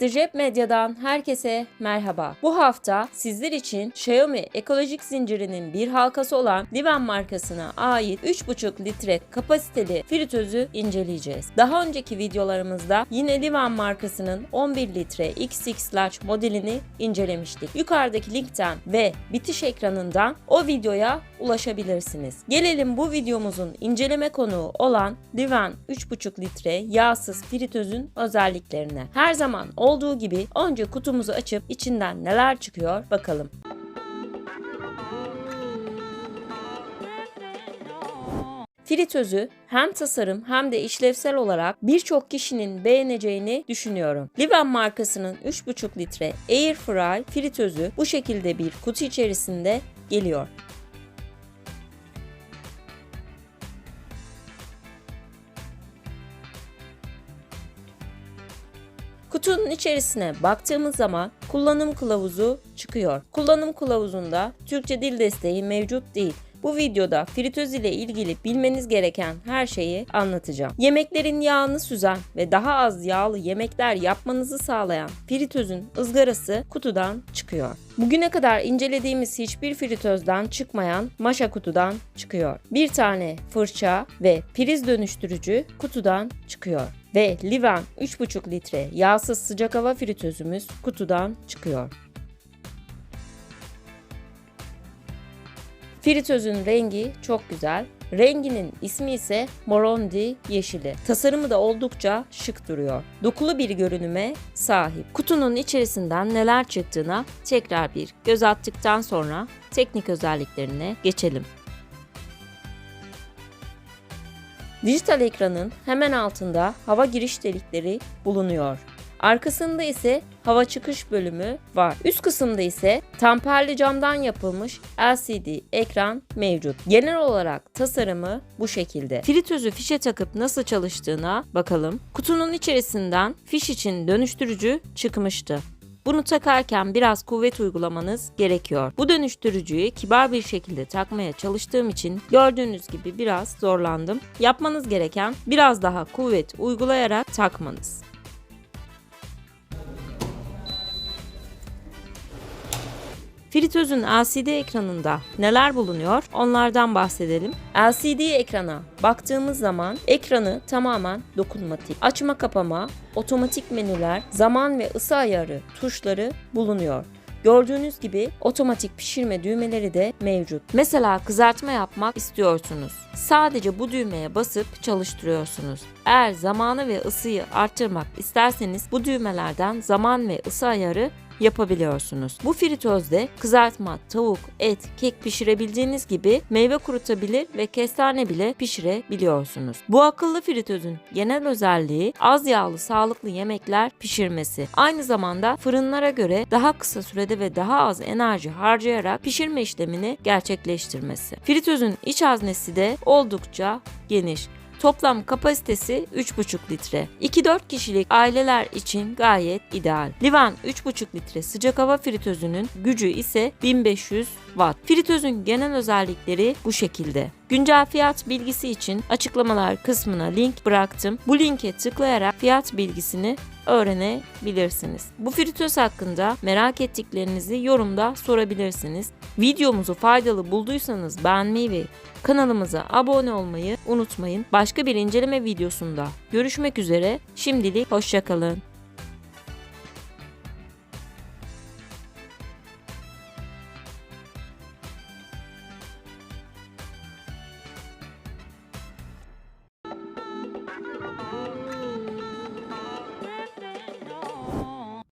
Project Medya'dan herkese merhaba. Bu hafta sizler için Xiaomi ekolojik zincirinin bir halkası olan Divan markasına ait 3,5 litre kapasiteli fritözü inceleyeceğiz. Daha önceki videolarımızda yine Divan markasının 11 litre XX Large modelini incelemiştik. Yukarıdaki linkten ve bitiş ekranından o videoya ulaşabilirsiniz. Gelelim bu videomuzun inceleme konuğu olan Divan 3,5 litre yağsız fritözün özelliklerine. Her zaman olduğu gibi önce kutumuzu açıp içinden neler çıkıyor bakalım. Fritözü hem tasarım hem de işlevsel olarak birçok kişinin beğeneceğini düşünüyorum. Livan markasının 3,5 litre Air Fry fritözü bu şekilde bir kutu içerisinde geliyor. Kutunun içerisine baktığımız zaman kullanım kılavuzu çıkıyor. Kullanım kılavuzunda Türkçe dil desteği mevcut değil. Bu videoda fritöz ile ilgili bilmeniz gereken her şeyi anlatacağım. Yemeklerin yağını süzen ve daha az yağlı yemekler yapmanızı sağlayan fritözün ızgarası kutudan çıkıyor. Bugüne kadar incelediğimiz hiçbir fritözden çıkmayan maşa kutudan çıkıyor. Bir tane fırça ve priz dönüştürücü kutudan çıkıyor. Ve Livan 3,5 litre yağsız sıcak hava fritözümüz kutudan çıkıyor. Fritözün rengi çok güzel. Renginin ismi ise Morondi yeşili. Tasarımı da oldukça şık duruyor. Dokulu bir görünüme sahip. Kutunun içerisinden neler çıktığına tekrar bir göz attıktan sonra teknik özelliklerine geçelim. Dijital ekranın hemen altında hava giriş delikleri bulunuyor. Arkasında ise hava çıkış bölümü var. Üst kısımda ise tamperli camdan yapılmış LCD ekran mevcut. Genel olarak tasarımı bu şekilde. Fritözü fişe takıp nasıl çalıştığına bakalım. Kutunun içerisinden fiş için dönüştürücü çıkmıştı. Bunu takarken biraz kuvvet uygulamanız gerekiyor. Bu dönüştürücüyü kibar bir şekilde takmaya çalıştığım için gördüğünüz gibi biraz zorlandım. Yapmanız gereken biraz daha kuvvet uygulayarak takmanız. Fritözün LCD ekranında neler bulunuyor onlardan bahsedelim. LCD ekrana baktığımız zaman ekranı tamamen dokunmatik. Açma kapama, otomatik menüler, zaman ve ısı ayarı tuşları bulunuyor. Gördüğünüz gibi otomatik pişirme düğmeleri de mevcut. Mesela kızartma yapmak istiyorsunuz. Sadece bu düğmeye basıp çalıştırıyorsunuz. Eğer zamanı ve ısıyı arttırmak isterseniz bu düğmelerden zaman ve ısı ayarı yapabiliyorsunuz. Bu fritözde kızartma, tavuk, et, kek pişirebildiğiniz gibi meyve kurutabilir ve kestane bile pişirebiliyorsunuz. Bu akıllı fritözün genel özelliği az yağlı sağlıklı yemekler pişirmesi. Aynı zamanda fırınlara göre daha kısa sürede ve daha az enerji harcayarak pişirme işlemini gerçekleştirmesi. Fritözün iç haznesi de oldukça geniş. Toplam kapasitesi 3,5 litre. 2-4 kişilik aileler için gayet ideal. Livan 3,5 litre sıcak hava fritözünün gücü ise 1500 watt. Fritözün genel özellikleri bu şekilde. Güncel fiyat bilgisi için açıklamalar kısmına link bıraktım. Bu linke tıklayarak fiyat bilgisini öğrenebilirsiniz. Bu fritöz hakkında merak ettiklerinizi yorumda sorabilirsiniz. Videomuzu faydalı bulduysanız beğenmeyi ve kanalımıza abone olmayı unutmayın. Başka bir inceleme videosunda görüşmek üzere. Şimdilik hoşçakalın.